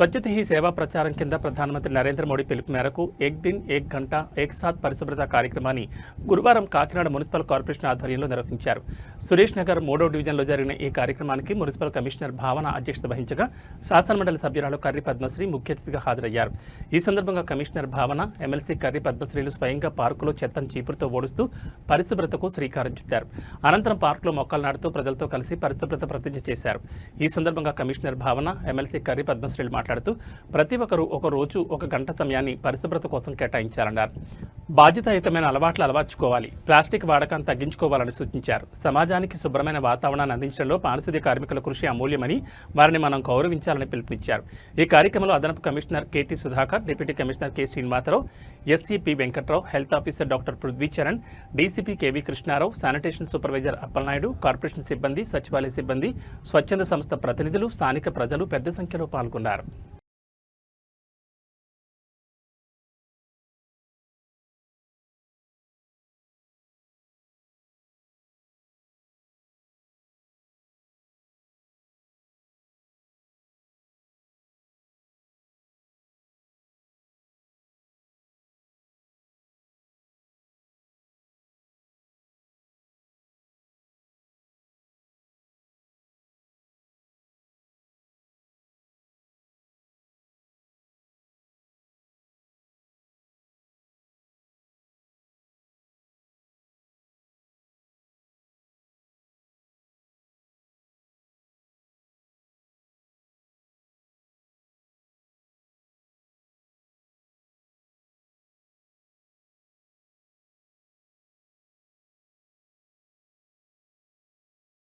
స్వచ్ఛత హీ సేవా ప్రచారం కింద ప్రధానమంత్రి నరేంద్ర మోడీ పిలుపు మేరకు ఏక్ దిన్ ఏక్ గంట ఏక్ సాత్ పరిశుభ్రత కార్యక్రమాన్ని గురువారం కాకినాడ మున్సిపల్ కార్పొరేషన్ ఆధ్వర్యంలో నిర్వహించారు. సురేష్ నగర్ మూడో డివిజన్లో జరిగిన ఈ కార్యక్రమానికి మున్సిపల్ కమిషనర్ భావన అధ్యక్షత వహించగా శాసనమండలి సభ్యురాలు కర్రి పద్మశ్రీ ముఖ్య అతిథిగా హాజరయ్యారు. ఈ సందర్భంగా కమిషనర్ భావన ఎమ్మెల్సీ కర్రి పద్మశ్రీలు స్వయంగా పార్కులో చెత్తను చీపురుతో ఓడుస్తూ పరిశుభ్రతకు శ్రీకారం చుట్టారు. అనంతరం పార్కులో మొక్కలు నాటుతూ ప్రజలతో కలిసి పరిశుభ్రత ప్రతిజ్ఞ చేశారు. ఈ సందర్భంగా కమిషనర్ భావన ఎమ్మెల్సీ కర్రి పద్మశ్రీలు మాట్లాడుతూ ప్రతి ఒక్కరూ ఒక రోజు ఒక గంట సమయాన్ని పరిశుభ్రత కోసం కేటాయించాలన్నారు. బాధ్యతాయుతమైన అలవాట్లు అలవర్చుకోవాలి. ప్లాస్టిక్ వాడకం తగ్గించుకోవాలని సూచించారు. సమాజానికి శుభ్రమైన వాతావరణాన్ని అందించడంలో పారిశుద్ధ్య కార్మికుల కృషి అమూల్యమని వారిని మనం గౌరవించాలని పిలుపునిచ్చారు. ఈ కార్యక్రమంలో అదనపు commissioner KT Sudhakar deputy commissioner K Srinivasarao SCP Venkatrao health officer doctor Prithvi Charan DCP KV Krishnarao sanitation supervisor Appalanaidu corporation సిబ్బంది సచివాలయ సిబ్బంది స్వచ్ఛంద సంస్థ ప్రతినిధులు స్థానిక ప్రజలు పెద్ద సంఖ్యలో పాల్గొన్నారు.